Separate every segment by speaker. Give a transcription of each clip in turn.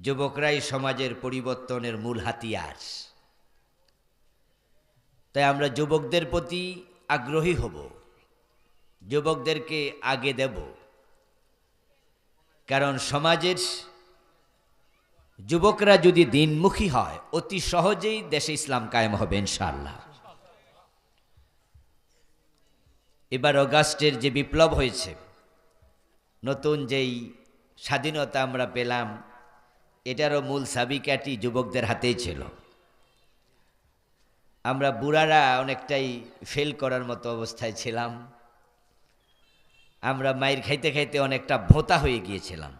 Speaker 1: যুবকরাই সমাজের পরিবর্তনের মূল হাতিয়ার। তাই আমরা যুবকদের প্রতি আগ্রহী হব। যুবকদেরকে আগে দেব। কারণ সমাজের যুবকরা যদি দিনমুখী হয়, অতি সহজেই দেশে ইসলাম কায়েম হবে, ইনশাআল্লাহ। এবার অগাস্টের যে বিপ্লব হয়েছে, নতুন যেই স্বাধীনতা আমরা পেলাম এটারও মূল সাবিকাটি যুবকদের হাতেই ছিল। আমরা বুড়ারা অনেকটাই ফেল করার মতো অবস্থায় ছিলাম। আমরা মায়ের খাইতে খাইতে অনেকটা ভোঁতা হয়ে গিয়েছিলাম।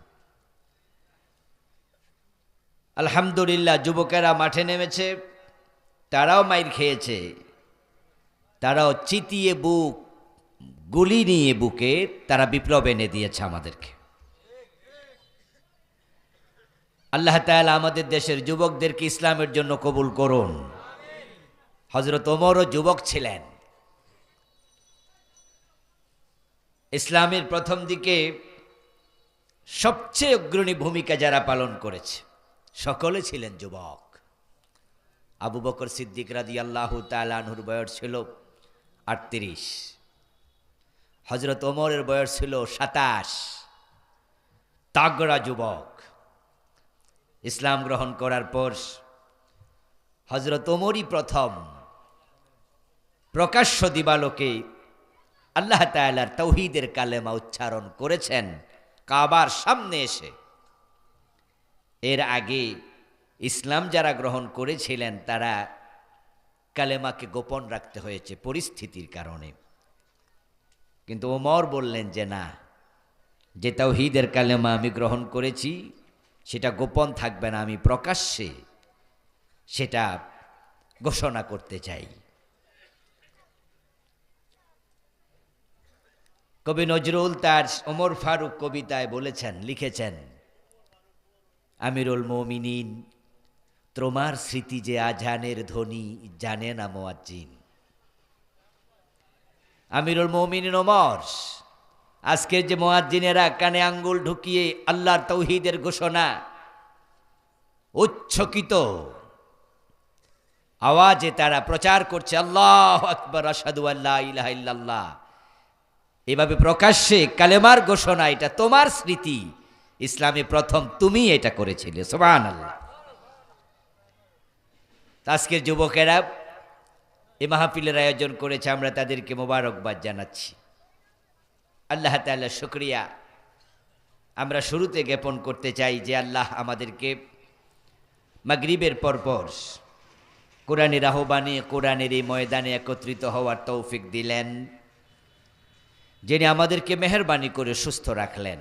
Speaker 1: আলহামদুলিল্লাহ, যুবকেরা মাঠে নেমেছে, তারাও মায়ের খেয়েছে। তারাও চিতিয়ে বুক, গুলি নিয়ে বুকে তারা বিপ্লব এনে দিয়েছে আমাদেরকে। আল্লাহ তাআলা আমাদের দেশের যুবকদেরকে ইসলামের জন্য কবুল করুন। হজরত ওমরও যুবক ছিলেন। ইসলামের প্রথম দিকে সবচেয়ে অগ্রণী ভূমিকা যারা পালন করেছে, সকলে ছিলেন যুবক। আবু বকর সিদ্দিক রাদি আল্লাহ তালানহুর বয়স ছিল আটত্রিশ। হজরত ওমরের বয়স ছিল সাতাশ। তাগড়া যুবক। ইসলাম গ্রহণ করার পর হজরত ওমরই প্রথম প্রকাশ্য দিবালোকে আল্লাহ তায়ালার তৌহিদের কালেমা উচ্চারণ করেছেন কাবার সামনে এসে। এর আগে ইসলাম যারা গ্রহণ করেছিলেন, তারা কালেমাকে গোপন রাখতে হয়েছে পরিস্থিতির কারণে। কিন্তু ওমর বললেন যে, না, যে তাওহিদের কালেমা আমি গ্রহণ করেছি সেটা গোপন থাকবে না, আমি প্রকাশ্যে সেটা ঘোষণা করতে চাই। কবি নজরুল তার ওমর ফারুক কবিতায় বলেছেন, লিখেছেন, আমিরুল মমিনিন, তোমার স্মৃতি যে আজানের ধ্বনি, জানে না মোয়াজ্জিন। আমিরুল মমিনিন ওমর আজকের যে মোয়াজ্জিনেরা কানে আঙ্গুল ঢুকিয়ে আল্লাহর তৌহিদের ঘোষণা উচ্ছকিত আওয়াজে তারা প্রচার করছে, আল্লাহ আকবর আসাদু আল্লাহ ইলাহা এভাবে প্রকাশ্যে কালেমার ঘোষণা, এটা তোমার স্মৃতি। ইসলামে প্রথম তুমি এটা করেছিলে সোবান আল্লাহ আজকের যুবকেরা, এ মাহফিলের আয়োজন করেছে, আমরা তাদেরকে মোবারকবাদ জানাচ্ছি। আল্লাহ তাল্লাহ শুক্রিয়া। আমরা শুরুতে জ্ঞাপন করতে চাই যে আল্লাহ আমাদেরকে মাগরিবের পরপর কোরআনের আহ্বানে, কোরআনের এই ময়দানে একত্রিত হওয়ার তৌফিক দিলেন, যিনি আমাদেরকে মেহরবানি করে সুস্থ রাখলেন।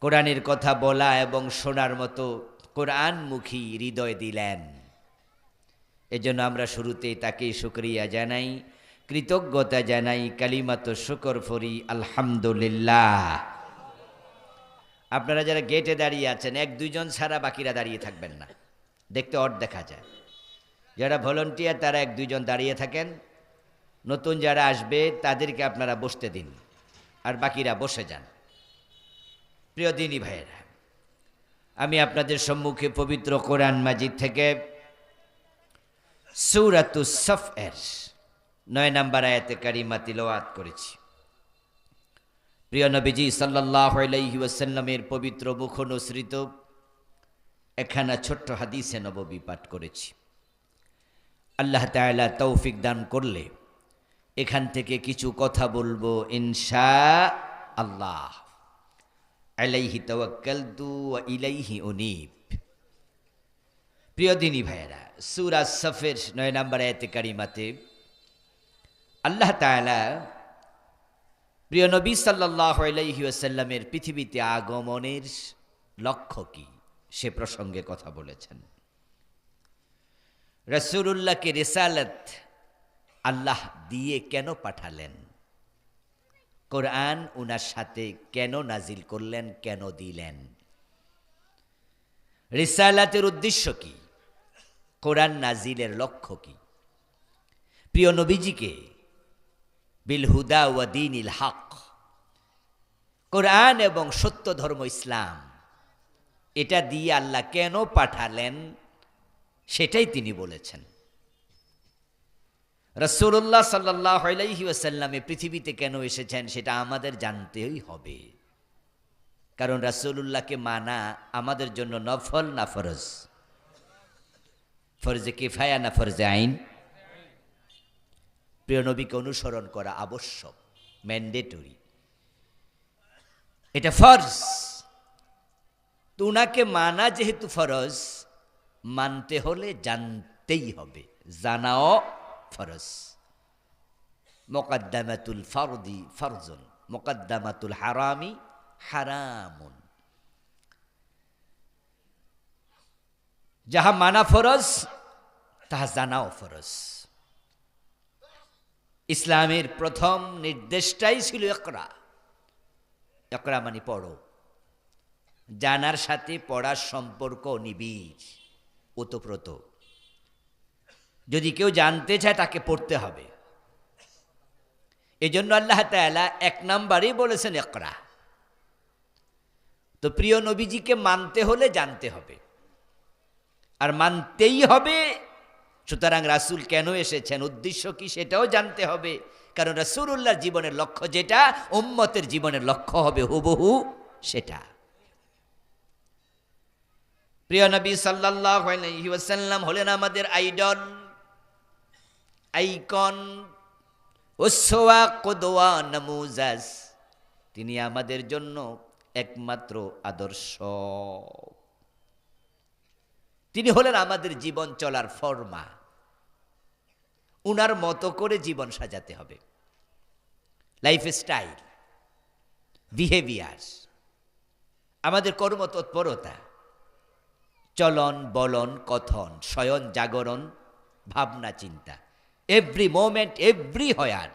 Speaker 1: কোরআনের কথা বলা এবং শোনার মতো কোরআনমুখী হৃদয় দিলেন। এজন্য আমরা শুরুতেই তাকেই শুক্রিয়া জানাই। কৃতজ্ঞতা জানাই, কালিমাত শুকর ফরি, আলহামদুলিল্লাহ। আপনারা যারা গেটে দাঁড়িয়ে আছেন, এক দুইজন ছাড়া বাকিরা দাঁড়িয়ে থাকবেন না। দেখতে অট দেখা যায়। যারা ভলেন্টিয়ার, তারা এক দুইজন দাঁড়িয়ে থাকেন। নতুন যারা আসবে, তাদেরকে আপনারা বসতে দিন। আর বাকিরা বসে যান। প্রিয় দিনী ভাইয়েরা, আমি আপনাদের সম্মুখে পবিত্র কোরআন মাজিদ থেকে সৌরাতু সফ এর নয় নাম্বার আয়াতে কারিমা তিলওয়াত করেছি। প্রিয় নবীজি সাল্লাহ আলাইহি ওয়াসাল্লামের পবিত্র অনুসৃত একখানা ছোট্ট হাদিসে নববী পাঠ করেছি। আল্লাহ তাআলা তৌফিক দান করলে এখান থেকে কিছু কথা বলব ইনশা আল্লাহ। আলাইহি ওয়া ইলাইহি উনীব। প্রিয় দিনী ভাইয়েরা, সূরা সফের নয় নম্বর আয়াতে কারিমাতে আল্লাহ তাআলা প্রিয় নবী সাল্লাহ আলাইহি পৃথিবীতে আগমনের লক্ষ্য কি? সে প্রসঙ্গে কথা বলেছেন। রসুল্লাহকে রেসালত আল্লাহ দিয়ে কেন পাঠালেন? কোরআন উনার সাথে কেন নাজিল করলেন, কেন দিলেন? রিসালাতের উদ্দেশ্য কি? কোরআন নাজিলের লক্ষ্য কি? প্রিয় নবীজিকে বিল হুদা ওয়া দিন ইল হক। কোরআন এবং সত্য ধর্ম ইসলাম, এটা দিয়ে আল্লাহ কেন পাঠালেন সেটাই তিনি বলেছেন। রসুল্লাহ সাল্লাহ আলাইহি পৃথিবীতে কেন এসেছেন সেটা আমাদের জানতেই হবে। কারণ রাসূলুল্লাহকে মানা আমাদের জন্য নফল না ফরজ। ফরজে কিফায়া না ফরজে আইন? প্রিয় নবীকে অনুসরণ করা আবশ্যক ম্যান্ডেটরি এটা ফরজ। তো উনাকে মানা যেহেতু ফরজ, মানতে হলে জানতেই হবে, জানাও ফরজ। মোকাদ্দামাতুল ফরদি ফরজুন, মোকাদ্দামাতুল হারামি হারামুন। যাহা মানা ফরজ, তাহা জানাও ফরজ। ইসলামের প্রথম নির্দেশটাই ছিল একরা একরা মানে পড়ো। জানার সাথে পড়ার সম্পর্ক নিবিড়, ওতপ্রোত। যদি কেউ জানতে চায় তাকে পড়তে হবে। এই জন্য আল্লাহ তালা এক নাম্বারই বলেছেন একরা তো প্রিয় নবীজিকে মানতে হলে জানতে হবে। আর মানতেই হবে সুতরাং রাসুল কেন এসেছেন? উদ্দেশ্য কি সেটাও জানতে হবে। কারণ রাসূলুল্লাহর জীবনের লক্ষ্য যেটা, উম্মতের জীবনের লক্ষ্য হবে হুবহু সেটা। প্রিয় নবী ওয়াসাল্লাম হলেন আমাদের আইডল, আইকন কুদওয়া, নামুজাজ। তিনি আমাদের জন্য একমাত্র আদর্শ। তিনি হলেন আমাদের জীবন চলার ফর্মা। উনার মতো করে জীবন সাজাতে হবে। লাইফ স্টাইল বিহেভিয়ার আমাদের কর্মতৎপরতা চলন, বলন, কথন, শয়ন, জাগরণ, ভাবনা, চিন্তা এভরি মোমেন্ট এভরি হয়ার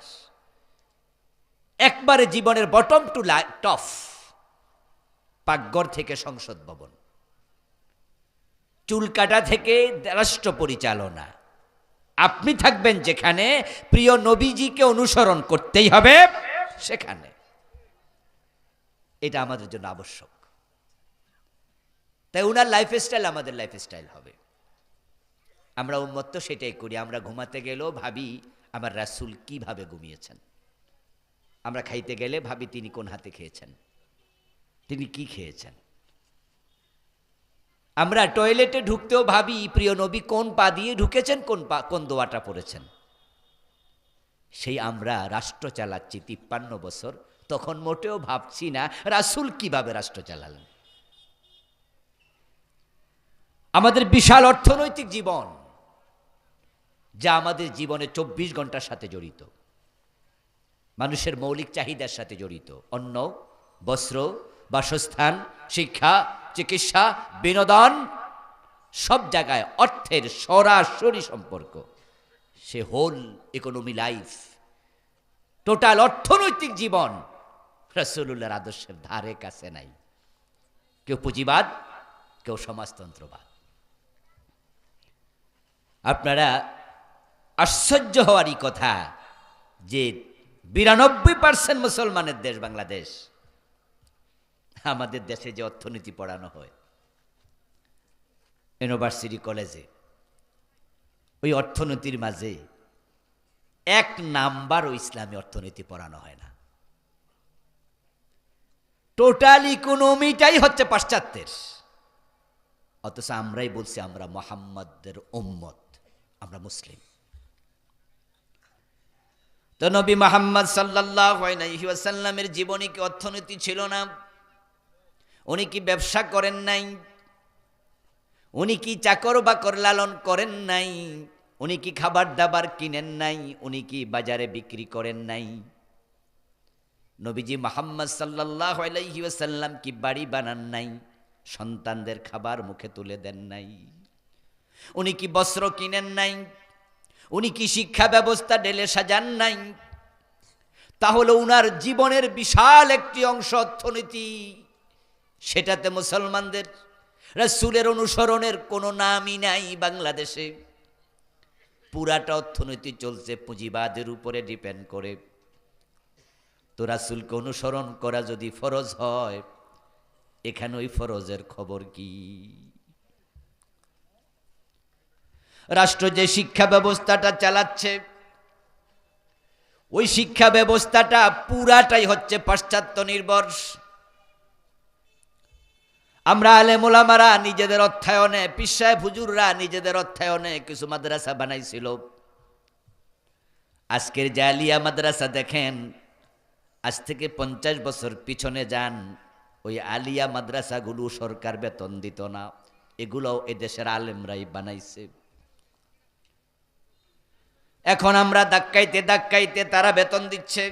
Speaker 1: একবারে জীবনের বটম টু টফ পাকঘর থেকে সংসদ ভবন চুল কাটা থেকে রাষ্ট্র পরিচালনা আপনি থাকবেন যেখানে প্রিয় নবীজিকে অনুসরণ করতেই হবে, সেখানে। এটা আমাদের জন্য আবশ্যক। তাই ওনার লাইফ স্টাইল আমাদের লাইফ স্টাইল হবে। আমরা উন্মত্ত সেটাই করি, আমরা ঘুমাতে গেলেও ভাবি আমার রাসুল কীভাবে ঘুমিয়েছেন। আমরা খাইতে গেলে ভাবি তিনি কোন হাতে খেয়েছেন, তিনি কি খেয়েছেন। আমরা টয়লেটে ঢুকতেও ভাবি, প্রিয় নবী, কোন পা দিয়ে ঢুকেছেন, কোন পা, কোন দোয়াটা পড়েছেন? সেই আমরা রাষ্ট্র চালাচ্ছি তিপ্পান্ন বছর, তখন মোটেও ভাবছি না রাসুল কীভাবে রাষ্ট্র চালালেন। আমাদের বিশাল অর্থনৈতিক জীবন, যা আমাদের জীবনে চব্বিশ ঘণ্টার সাথে জড়িত। মানুষের মৌলিক চাহিদার সাথে জড়িত। অন্ন, বস্ত্র, বাসস্থান, শিক্ষা চিকিৎসা, বিনোদন, সব জায়গায় অর্থের সরাসরি সম্পর্ক। সে হোল ইকোনমি লাইফ টোটাল অর্থনৈতিক জীবন রসুল্লাহর আদর্শের ধারে কাছে নাই। কেউ পুঁজিবাদ, কেউ সমাজতন্ত্রবাদ। আপনারা আশ্চর্য হওয়ারই কথা যে বিরানব্বই পার্সেন্ট মুসলমানের দেশ বাংলাদেশ। আমাদের দেশে যে অর্থনীতি পড়ানো হয়, ইউনিভার্সিটি কলেজে, ওই অর্থনীতির মাঝে এক নাম্বার নাম্বারও ইসলামী অর্থনীতি পড়ানো হয় না। টোটাল ইকোনমিটাই হচ্ছে পাশ্চাত্যের। অথচ আমরাই বলছি আমরা মোহাম্মদের উম্মত, আমরা মুসলিম। তো নবী মোহাম্মদ সাল্লাহ জীবনী কি অর্থনীতি ছিল না? উনি কি ব্যবসা করেন নাই? উনি কি চাকর বাকর লালন করেন নাই? উনি কি খাবার দাবার কিনেন নাই? উনি কি বাজারে বিক্রি করেন নাই? নবীজি মোহাম্মদ সাল্লাহ আলাইসাল্লাম কি বাড়ি বানান নাই? সন্তানদের খাবার মুখে তুলে দেন নাই? উনি কি বস্ত্র কিনেন নাই? উনি কি শিক্ষা ব্যবস্থা ডেলে সাজান নাই? তাহলে উনার জীবনের বিশাল একটি অংশ অর্থনীতি। সেটাতে মুসলমানদের রাসুলের অনুসরণের কোনো নামই নাই বাংলাদেশে। পুরাটা অর্থনীতি চলছে পুঁজিবাদের উপরে ডিপেন্ড করে। তো রাসুলকে অনুসরণ করা যদি ফরজ হয়, এখানে ওই ফরজের খবর কি? রাষ্ট্র যে শিক্ষা ব্যবস্থাটা চালাচ্ছে, ওই শিক্ষা ব্যবস্থাটা পুরাটাই হচ্ছে পাশ্চাত্য নির্ভর আমরা আলেমুলামারা নিজেদের অর্থায়নে, পিসায় হুজুররা নিজেদের অর্থায়নে কিছু মাদ্রাসা বানাইছিল। আজকের যে আলিয়া মাদ্রাসা দেখেন, আজ থেকে পঞ্চাশ বছর পিছনে যান, ওই আলিয়া মাদ্রাসাগুলো সরকার বেতন দিত না এগুলো এদেশের আলেমরাই বানাইছে। এখন আমরা ধাক্কাইতে ধাক্কাইতে তারা বেতন দিচ্ছে,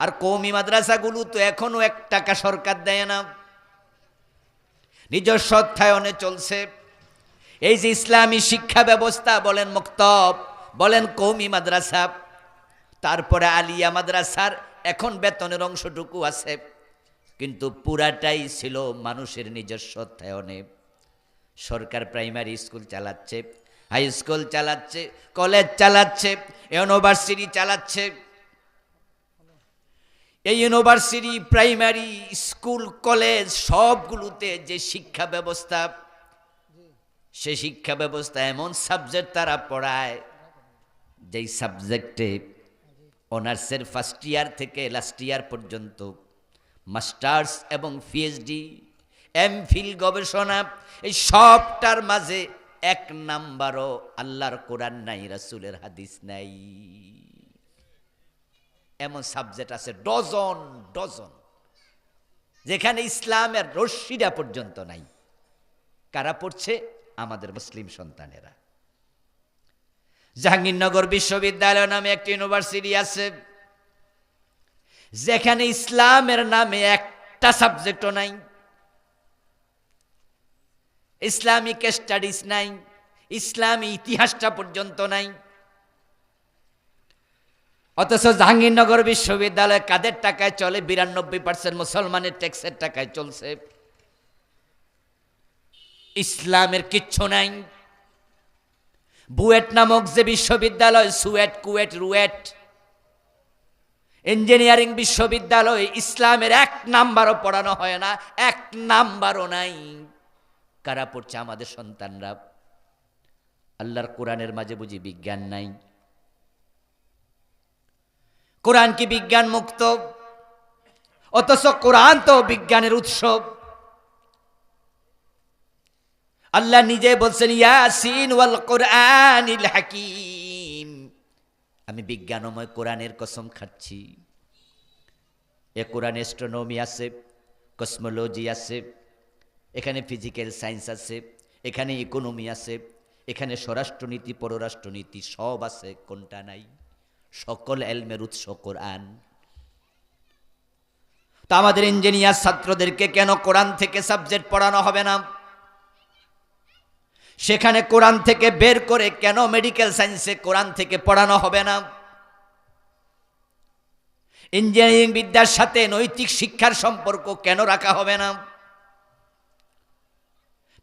Speaker 1: আর কৌমি মাদ্রাসাগুলো তো এখনও এক টাকা সরকার দেয় না। নিজস্ব অর্থায়নে চলছে। এই যে ইসলামী শিক্ষা ব্যবস্থা, বলেন মুক্তব, বলেন কৌমি মাদ্রাসা, তারপরে আলিয়া মাদ্রাসার এখন বেতনের অংশটুকু আছে। কিন্তু পুরাটাই ছিল মানুষের নিজস্ব অর্থায়নে সরকার প্রাইমারি স্কুল চালাচ্ছে, হাই স্কুল চালাচ্ছে, কলেজ চালাচ্ছে, ইউনিভার্সিটি চালাচ্ছে। এই ইউনিভার্সিটি প্রাইমারি স্কুল কলেজ সবগুলোতে যে শিক্ষা ব্যবস্থা, সে শিক্ষা ব্যবস্থা এমন সাবজেক্ট তারা পড়ায়, যেই সাবজেক্টে অনার্সের ফার্স্ট ইয়ার থেকে লাস্ট ইয়ার পর্যন্ত মাস্টার্স এবং পিএইচডি এম ফিল গবেষণা, এই সবটার মাঝে এক নাম্বারও আল্লাহর কোরআন নাই, রাসুলের হাদিস নাই। এমন সাবজেক্ট আছে ডজন ডজন যেখানে ইসলামের রশ্মিটা পর্যন্ত নাই। কারা পড়ছে? আমাদের মুসলিম সন্তানেরা। জাহাঙ্গীরনগর বিশ্ববিদ্যালয় নামে একটি ইউনিভার্সিটি আছে। যেখানে ইসলামের নামে একটা সাবজেক্টও নাই। ইসলামিক স্টাডিজ নাই। ইসলামী ইতিহাসটা পর্যন্ত নাই। অথচ জাহাঙ্গীরনগর বিশ্ববিদ্যালয় কাদের টাকায় চলে? বিরানব্বই পার্সেন্ট মুসলমানের ট্যাক্সের টাকায় চলছে। ইসলামের কিচ্ছু নাই। বুয়েট নামক যে বিশ্ববিদ্যালয়, সুয়েট, কুয়েট, রুয়েট, ইঞ্জিনিয়ারিং বিশ্ববিদ্যালয়, ইসলামের এক নাম্বারও পড়ানো হয় না, এক নাম্বারও নাই। কারা পড়ছে আমাদের সন্তানরা? আল্লাহর কোরআনের মাঝে বুঝি বিজ্ঞান নাই। কোরআন কি বিজ্ঞান মুক্ত? অথচ কোরআন তো বিজ্ঞানের উৎসব আল্লাহ নিজে বলছেন, ইয়াসিন ওয়াল কোরআনিল হাকিম। আমি বিজ্ঞানময় কোরআনের কসম খাচ্ছি। এ কোরআন অ্যাস্ট্রোনমি আছে কসমোলজি আছে, এখানে ফিজিক্যাল সায়েন্স আছে, এখানে ইকোনমি আছে, এখানে স্বরাষ্ট্রনীতি, পররাষ্ট্রনীতি সব আছে, কোনটা নাই? সকল এলমের উৎস কোরআন। তা আমাদের ইঞ্জিনিয়ার ছাত্রদেরকে কেন কোরআন থেকে সাবজেক্ট পড়ানো হবে না? সেখানে কোরআন থেকে বের করে কেন মেডিকেল সায়েন্সে কোরআন থেকে পড়ানো হবে না? ইঞ্জিনিয়ারিং বিদ্যার সাথে নৈতিক শিক্ষার সম্পর্ক কেন রাখা হবে না?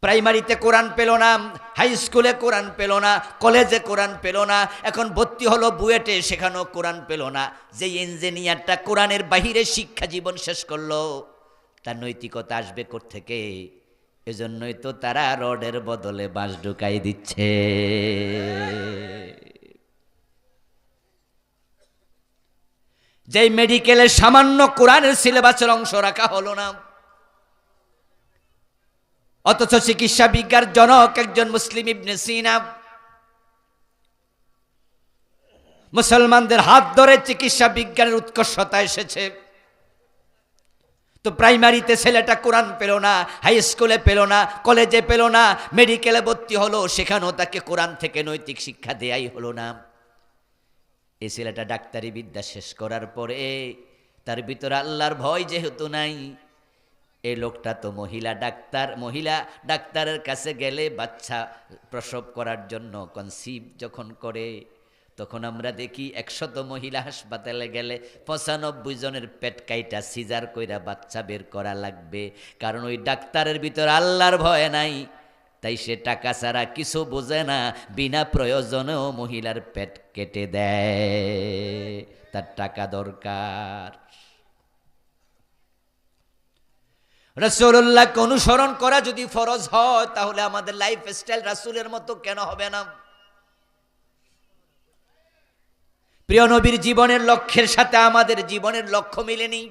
Speaker 1: প্রাইমারিতে কোরআন পেল না, হাই স্কুলে কোরআন পেল না, কলেজে কোরআন পেল না, এখন ভর্তি হলো বুয়েটে, সেখানেও কোরআন পেল না। যে ইঞ্জিনিয়ারটা কোরআনের বাহিরে শিক্ষা জীবন শেষ করল, তার নৈতিকতা আসবে থেকে এজন্যই তো তারা রডের বদলে বাঁশ ঢুকাই দিচ্ছে। যেই মেডিকেলে সামান্য কোরআনের সিলেবাসের অংশ রাখা হলো না অথচ চিকিৎসা বিজ্ঞান জনক একজন মুসলিম ইবনে সিনা। মুসলমানদের হাত ধরে চিকিৎসা বিজ্ঞানের উৎকর্ষতা এসেছে। তো প্রাইমারিতে ছেলেটা কোরআন পেল না, হাই স্কুলে পেল না, কলেজে পেল না, মেডিকেলে ভর্তি হলো, সেখানেও তাকে কোরআন থেকে নৈতিক শিক্ষা দেয়াই হলো না। এই ছেলেটা ডাক্তারি বিদ্যা শেষ করার পরে তার ভিতরে আল্লাহর ভয় যেহেতু নাই এই লোকটা তো মহিলা ডাক্তার, মহিলা ডাক্তারের কাছে গেলে বাচ্চা প্রসব করার জন্য কনসিভ যখন করে, তখন আমরা দেখি একশত মহিলা হাসপাতালে গেলে পঁচানব্বই জনের পেট কাইটা সিজার কইরা বাচ্চা বের করা লাগবে। কারণ ওই ডাক্তারের ভিতর আল্লাহর ভয় নাই। তাই সে টাকা ছাড়া কিছু বোঝে না, বিনা প্রয়োজনেও মহিলার পেট কেটে দেয়। তার টাকা দরকার। রসুল্লাহকে অনুসরণ করা যদি ফরজ হয়, তাহলে আমাদের লাইফ স্টাইল রাসুলের মতো কেন হবে না? প্রিয় নবীর জীবনের লক্ষ্যের সাথে আমাদের জীবনের লক্ষ্য মিলেনি।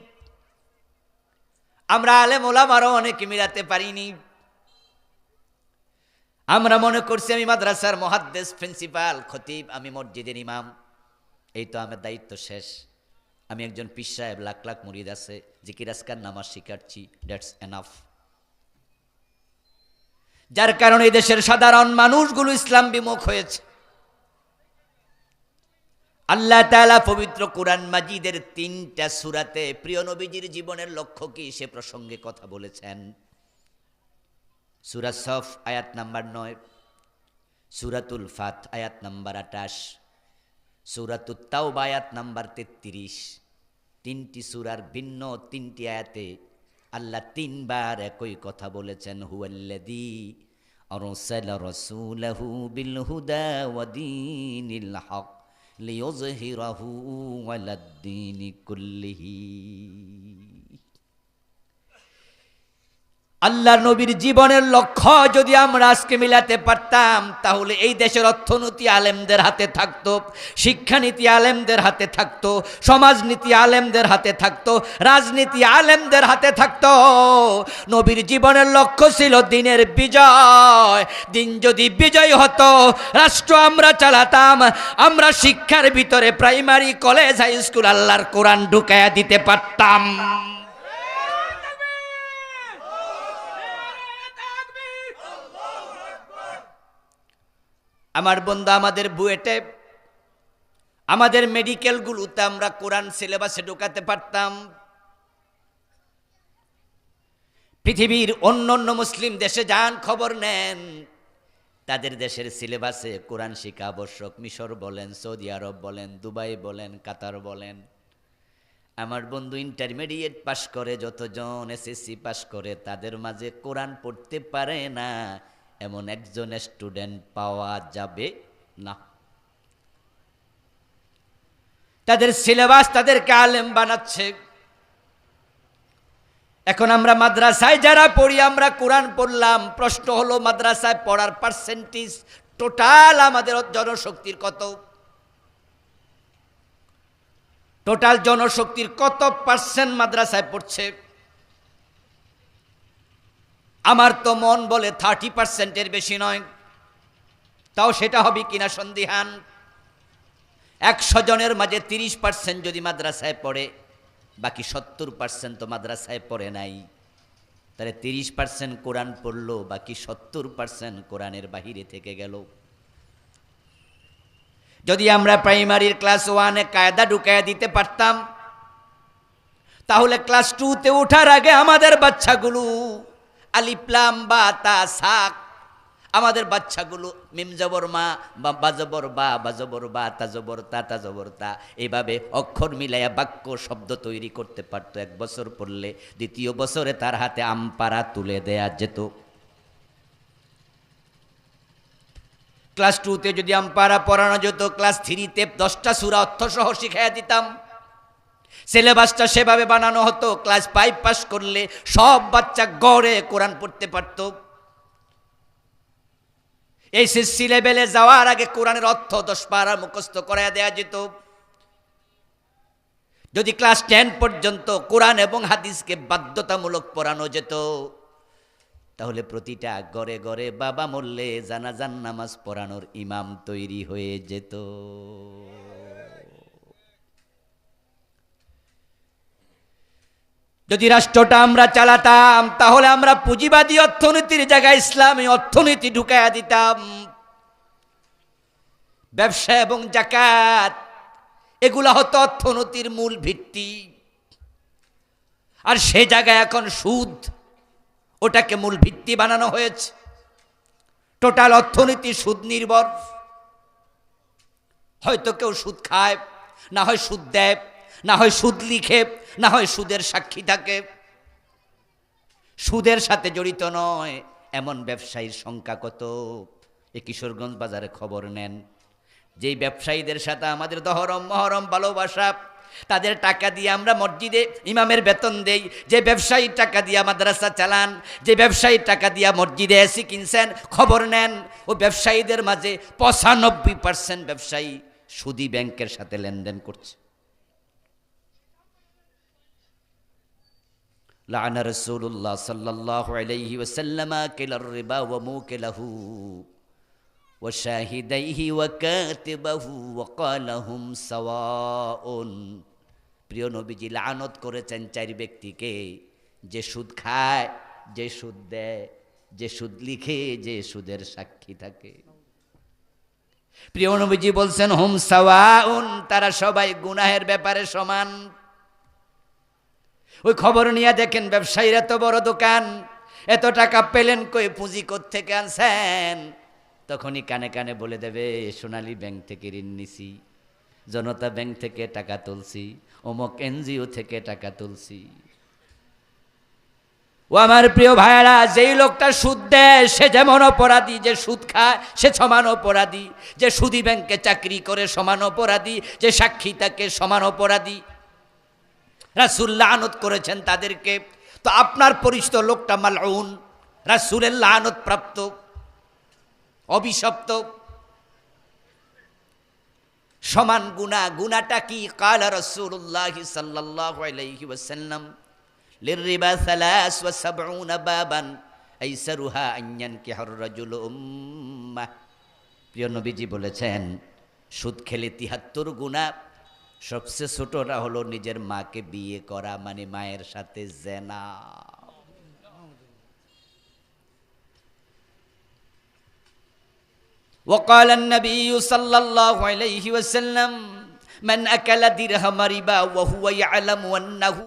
Speaker 1: আমরা আলেম ওলামারও অনেকে মিলাতে পারিনি। আমরা মনে করছি আমি মাদ্রাসার মহাদ্দেশ, প্রিন্সিপাল, খতিব, আমি মসজিদের ইমাম। এই তো আমার দায়িত্ব শেষ। আমি একজন পিস সাহেব, লাখ লাখ মুরিদ আছে, জিকির আসকার নামাজ শিখাচ্ছি, দ্যাটস এনাফ। যার কারণে এই দেশের সাধারণ মানুষগুলো ইসলাম বিমুখ হয়েছে। আল্লাহ তাআলা পবিত্র কোরআন মাজিদের তিনটা সুরাতে প্রিয় নবীজির জীবনের লক্ষ্য কি সে প্রসঙ্গে কথা বলেছেন। সুরা সফ আয়াত নাম্বার নয়, সুরাতুল ফাত আয়াত নাম্বার আটাশ সুরাতুল তাওবা আয়াত নাম্বার তেত্রিশ তিনটি সুরার ভিন্ন তিনটি আয়াতে আল্লাহ তিনবার একই কথা বলেছেন হুয়াল্লাদি أرسل رسوله بالهدى ودين الحق ليظهره على الدين كله আল্লাহ নবীর জীবনের লক্ষ্য যদি আমরা আজকে মিলাতে পারতাম, তাহলে এই দেশের অর্থনীতি আলেমদের হাতে থাকতো, শিক্ষানীতি আলেমদের হাতে থাকতো, সমাজনীতি আলেমদের হাতে থাকতো, রাজনীতি আলেমদের হাতে থাকতো। নবীর জীবনের লক্ষ্য ছিল দিনের বিজয়। দিন যদি বিজয় হতো, রাষ্ট্র আমরা চালাতাম, আমরা শিক্ষার ভিতরে প্রাইমারি কলেজ হাই স্কুল আল্লাহর কোরআন ঢুকায়া দিতে পারতাম। আমার বন্ধু আমাদের বুয়েটে, আমাদের মেডিকেলগুলোতে আমরা কোরআন সিলেবাসে ঢোকাতে পারতাম। পৃথিবীর অন্য অন্য মুসলিম দেশে যান, খবর নেন। তাদের দেশের সিলেবাসে কোরআন শিক্ষা আবশ্যক। মিশর বলেন, সৌদি আরব বলেন, দুবাই বলেন, কাতার বলেন। আমার বন্ধু ইন্টারমিডিয়েট পাশ করে, যতজন এসএসসি পাশ করে, তাদের মাঝে কোরআন পড়তে পারে না। এমন একজন স্টুডেন্ট পাওয়া যাবে না। তাদের সিলেবাস তাদেরকে আলেম বানাচ্ছে। এখন আমরা মাদ্রাসায় যারা পড়ি, আমরা কোরআন পড়লাম, প্রশ্ন হলো মাদ্রাসায় পড়ার পার্সেন্টেজ টোটাল আমাদের জনশক্তির কত? টোটাল জনশক্তির কত পার্সেন্ট মাদ্রাসায় পড়ছে? আমার তো মন বলে থার্টি পার্সেন্টের বেশি নয়। তাও সেটা হবে কিনা সন্দিহান? একশো জনের মাঝে তিরিশ পার্সেন্ট যদি মাদ্রাসায় পড়ে, বাকি সত্তর পার্সেন্ট তো মাদ্রাসায় পড়ে নাই। তাহলে তিরিশ পার্সেন্ট কোরআন পড়ল, বাকি সত্তর পার্সেন্ট কোরআনের বাহিরে থেকে গেল। যদি আমরা প্রাইমারির ক্লাস ওয়ানে কায়দা ঢুকাইয়া দিতে পারতাম, তাহলে ক্লাস টুতে ওঠার আগে আমাদের বাচ্চাগুলো আলিপ্লাম বা তা শাক আমাদের বাচ্চাগুলো মিম জবর মা, বা বাজবর বা বাজবর বা তাজবর তা তাজবর তা। এইভাবে অক্ষর মিলাইয়া বাক্য, শব্দ তৈরি করতে পারতো এক বছর পড়লে। দ্বিতীয় বছরে তার হাতে আমপারা তুলে দেয়া যেত। ক্লাস টুতে যদি আম্পারা পড়ানো যেত, ক্লাস থ্রিতে দশটা সুরা অর্থসহ শিখাইয়া দিতাম। সিলেবাসটা সেভাবে বানানো হতো ক্লাস ফাইভ পাস করলে সব বাচ্চা গড়ে কোরআন পড়তে পারত। এই সিসি লেভেলে যাওয়ার আগে কোরআনের অর্থ দশ পারা মুখস্থ করাইয়া দেয়া যেত। যদি ক্লাস টেন পর্যন্ত কোরআন এবং হাদিসকে বাধ্যতামূলক পড়ানো যেত, তাহলে প্রতিটা গড়ে গড়ে বাবা মরলে জানাজান নামাজ পড়ানোর ইমাম তৈরি হয়ে যেত। যদি রাষ্ট্রটা আমরা চালাতাম, তাহলে আমরা পুঁজিবাদী অর্থনীতির জায়গায় ইসলামী অর্থনীতি ঢুকাইয়া দিতাম। ব্যবসা এবং জাকাত, এগুলা হতো অর্থনীতির মূল ভিত্তি। আর সে জায়গায় এখন সুদ, ওটাকে মূল ভিত্তি বানানো হয়েছে। টোটাল অর্থনীতি সুদ নির্ভর। হয়তো কেউ সুদ খায়, না হয় সুদ দেয়। না হয় সুদ লিখে, না হয় সুদের সাক্ষী থাকে। সুদের সাথে জড়িত নয়, এমন ব্যবসায়ীর সংখ্যা কত? এ কিশোরগঞ্জ বাজারে খবর নেন। যেই ব্যবসায়ীদের সাথে আমাদের দহরম, মহরম ভালোবাসা, তাদের টাকা দিয়ে আমরা মসজিদে ইমামের বেতন দেই। যে ব্যবসায়ী টাকা দিয়ে মাদ্রাসা চালান, যে ব্যবসায়ী টাকা দিয়ে মসজিদে এসি কিনছেন, খবর নেন। ও ব্যবসায়ীদের মাঝে পঁচানব্বই পার্সেন্ট ব্যবসায়ী সুদি ব্যাংকের সাথে লেনদেন করছে। لعن رسول الله صلى الله عليه وسلم كلا الربا وموكله وشاهديه وكاتبه وقال هم سواء প্রিয় নবীজি লানত করেছেন চার ব্যক্তিকে যে সুদ খায় যে সুদ দেয় যে সুদ লিখে যে সুদের সাক্ষী থাকে প্রিয় নবীজি বলছেন হুম সাওয়াউন তারা সবাই গুনাহের ব্যাপারে সমান ওই খবর নিয়ে দেখেন, ব্যবসায়ীর এত বড় দোকান, এত টাকা পেলেন কই, পুঁজি থেকে আনছেন? তখনই কানে কানে বলে দেবে, সোনালী ব্যাংক থেকে ঋণ নিছি, জনতা ব্যাংক থেকে টাকা তুলছি, অমুক এনজিও থেকে টাকা তুলছি। ও আমার প্রিয় ভাইয়েরা, যেই লোকটা সুদ দেয়, সে যেমন অপরাধী যে সুদ খায়, সে সমান অপরাধী। যে সুদি ব্যাংকে চাকরি করে, সমান অপরাধী। যে সাক্ষী তাকে সমান অপরাধী। রাসুল্লাহ আনত করেছেন তাদেরকে। তো আপনার পরিচিত লোকটা মালউন, রাসুলের লানত প্রাপ্ত, অভিশপ্ত। সমান গুণা গুণাটা কি? কাল রসুল্লাহ সাল্লাহ প্রিয় নবীজি বলেছেন, সুদ খেলে তিহাত্তর গুণা সবচেয়ে ছোটটা হলো নিজের মাকে বিয়ে করা মানে মায়ের সাথে জেনা وقال النبي صلى الله عليه وسلم من أكل درهم ربا وهو يعلم أنه